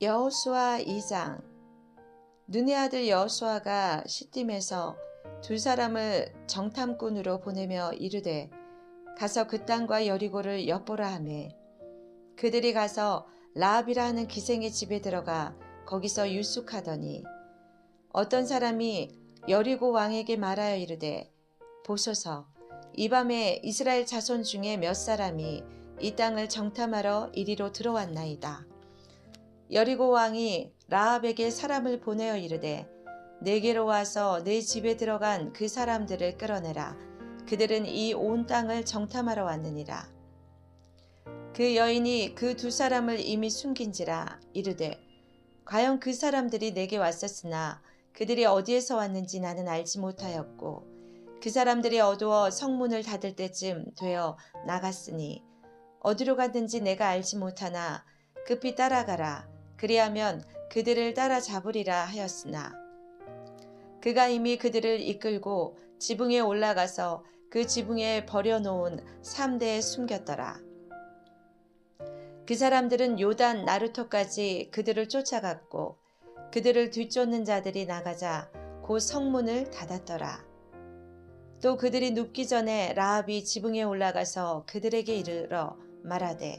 여호수아 2장. 눈의 아들 여호수아가 시딤에서 두 사람을 정탐꾼으로 보내며 이르되 가서 그 땅과 여리고를 엿보라 하매. 그들이 가서 라합이라 하는 기생의 집에 들어가 거기서 유숙하더니 어떤 사람이 여리고 왕에게 말하여 이르되 보소서. 이 밤에 이스라엘 자손 중에 몇 사람이 이 땅을 정탐하러 이리로 들어왔나이다. 여리고 왕이 라합에게 사람을 보내어 이르되 내게로 와서 내 집에 들어간 그 사람들을 끌어내라. 그들은 이 온 땅을 정탐하러 왔느니라. 그 여인이 그 두 사람을 이미 숨긴지라 이르되 과연 그 사람들이 내게 왔었으나 그들이 어디에서 왔는지 나는 알지 못하였고 그 사람들이 어두워 성문을 닫을 때쯤 되어 나갔으니 어디로 갔는지 내가 알지 못하나 급히 따라가라 그리하면 그들을 따라잡으리라 하였으나 그가 이미 그들을 이끌고 지붕에 올라가서 그 지붕에 버려놓은 삼대에 숨겼더라. 그 사람들은 요단 나루토까지 그들을 쫓아갔고 그들을 뒤쫓는 자들이 나가자 곧 성문을 닫았더라. 또 그들이 눕기 전에 라합이 지붕에 올라가서 그들에게 이르러 말하되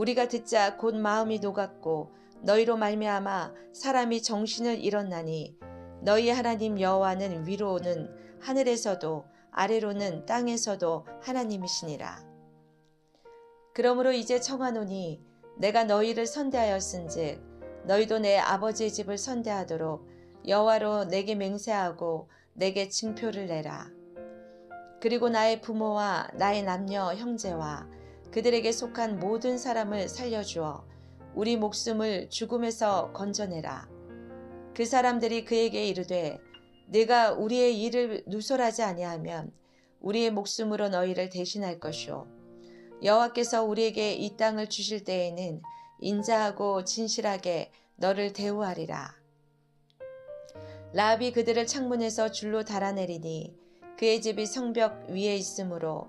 우리가 듣자 곧 마음이 녹았고 너희로 말미암아 사람이 정신을 잃었나니 너희 하나님 여호와는 위로는 하늘에서도 아래로는 땅에서도 하나님이시니라. 그러므로 이제 청하노니 내가 너희를 선대하였은즉 너희도 내 아버지의 집을 선대하도록 여호와로 내게 맹세하고 내게 징표를 내라. 그리고 나의 부모와 나의 남녀 형제와 그들에게 속한 모든 사람을 살려주어 우리 목숨을 죽음에서 건져내라. 그 사람들이 그에게 이르되 내가 우리의 일을 누설하지 아니하면 우리의 목숨으로 너희를 대신할 것이오. 여호와께서 우리에게 이 땅을 주실 때에는 인자하고 진실하게 너를 대우하리라. 라합이 그들을 창문에서 줄로 달아내리니 그의 집이 성벽 위에 있으므로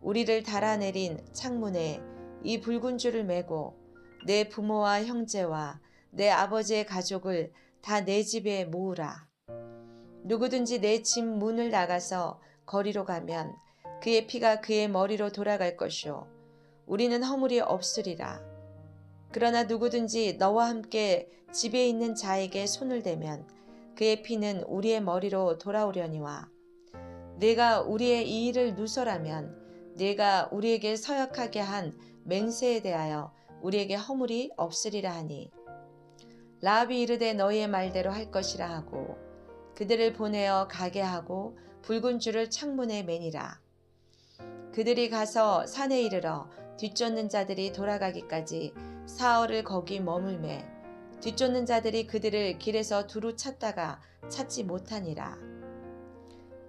우리를 달아내린 창문에 이 붉은 줄을 메고 내 부모와 형제와 내 아버지의 가족을 다 내 집에 모으라. 누구든지 내 집 문을 나가서 거리로 가면 그의 피가 그의 머리로 돌아갈 것이요. 우리는 허물이 없으리라. 그러나 누구든지 너와 함께 집에 있는 자에게 손을 대면 그의 피는 우리의 머리로 돌아오려니와 내가 우리의 이 일을 누설하면 내가 우리에게 서약하게 한 맹세에 대하여 우리에게 허물이 없으리라 하니 라합이 이르되 너희의 말대로 할 것이라 하고 그들을 보내어 가게 하고 붉은 줄을 창문에 매니라 그들이 가서 산에 이르러 뒤쫓는 자들이 돌아가기까지 사흘을 거기 머물매 뒤쫓는 자들이 그들을 길에서 두루 찾다가 찾지 못하니라.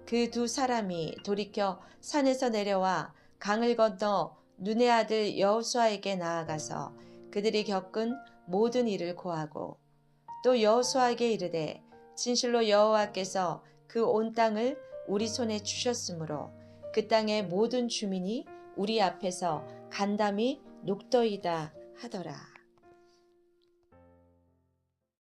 그 두 사람이 돌이켜 산에서 내려와 강을 건너 눈의 아들 여호수아에게 나아가서 그들이 겪은 모든 일을 고하고 또 여호수아에게 이르되 진실로 여호와께서 그 온 땅을 우리 손에 주셨으므로 그 땅의 모든 주민이 우리 앞에서 간담이 녹더이다 하더라.